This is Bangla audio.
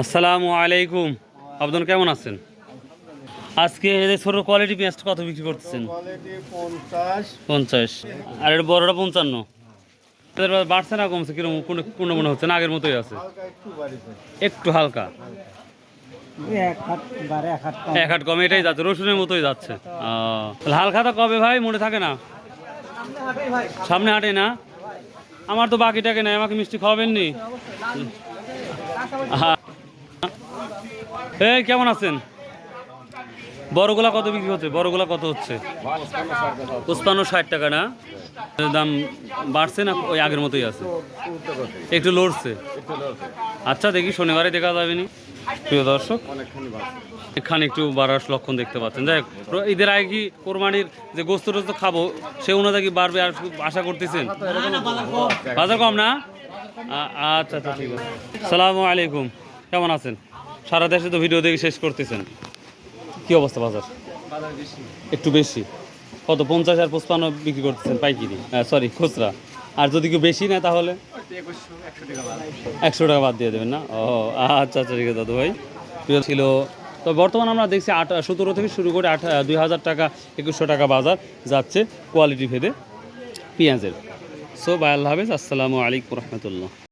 আসসালামু আলাইকুম। আবদন কেমন আছেন? আজকে এদের ছোট কোয়ালিটি পেঁয়াজটা কত বিক্রি করতেছেন? কোয়ালিটি পঞ্চাশ। আর এটা বড়টা পঞ্চান্ন। বাড়ছে না কমছে? কীরকম কোনো কোনো মনে হচ্ছে না? আগের মতোই আছে। একটু হালকা। এক হাত বারে এক হাত এক হাট কমে এটাই যাচ্ছে। রসুনের মতোই যাচ্ছে। আহ, তাহলে হাল খাতা কবে ভাই? মনে থাকে না। সামনে হাটে না? আমার তো বাকিটাকে নেই আমাকে মিষ্টি খাওয়াবেন নি আহা। এই কেমন আছেন? বড়গুলা কত বিক্রি হচ্ছে? বড়গুলা কত হচ্ছে? পঁচপান্ন, ষাট টাকা, না? দাম বাড়ছে না? ওই আগের মতোই আছে? একটু লড়ছে? আচ্ছা দেখি, শনিবারে দেখা যাবে নি? প্রিয় দর্শক, এখানে একটু বাড়ার লক্ষণ দেখতে পাচ্ছেন। যাই ঈদের আগে কি কোরবানির যে গোস্ত টোস্ত খাব, সে অনুযায়ী কি বাড়বে আর আশা করতেছেন? বাজার কম না? আচ্ছা আচ্ছা ঠিক আছে। সালামু আলাইকুম। কেমন আছেন? সারা দেশে তো ভিডিও দেখে শেষ করতেছেন। কি অবস্থা বাজার? একটু বেশি। কত, পঞ্চাশ আর পঁচপান্ন বিক্রি করতেছেন পাইকিরি? সরি খুচরা। আর যদি কেউ বেশি নেয় তাহলে? একশো টাকা বাদ দিয়ে দেবেন না? ও আচ্ছা আচ্ছা ঠিক আছে দাদু ভাই। প্রিয় ছিল তো বর্তমান আমরা দেখছি আট, সতেরো থেকে শুরু করে আট দুই হাজার টাকা, একুশশো টাকা বাজার যাচ্ছে কোয়ালিটি ভেদে পেঁয়াজের। সো আল্লাহ হাফেজ। আসসালামু আলাইকুম রহমতুল্লাহ।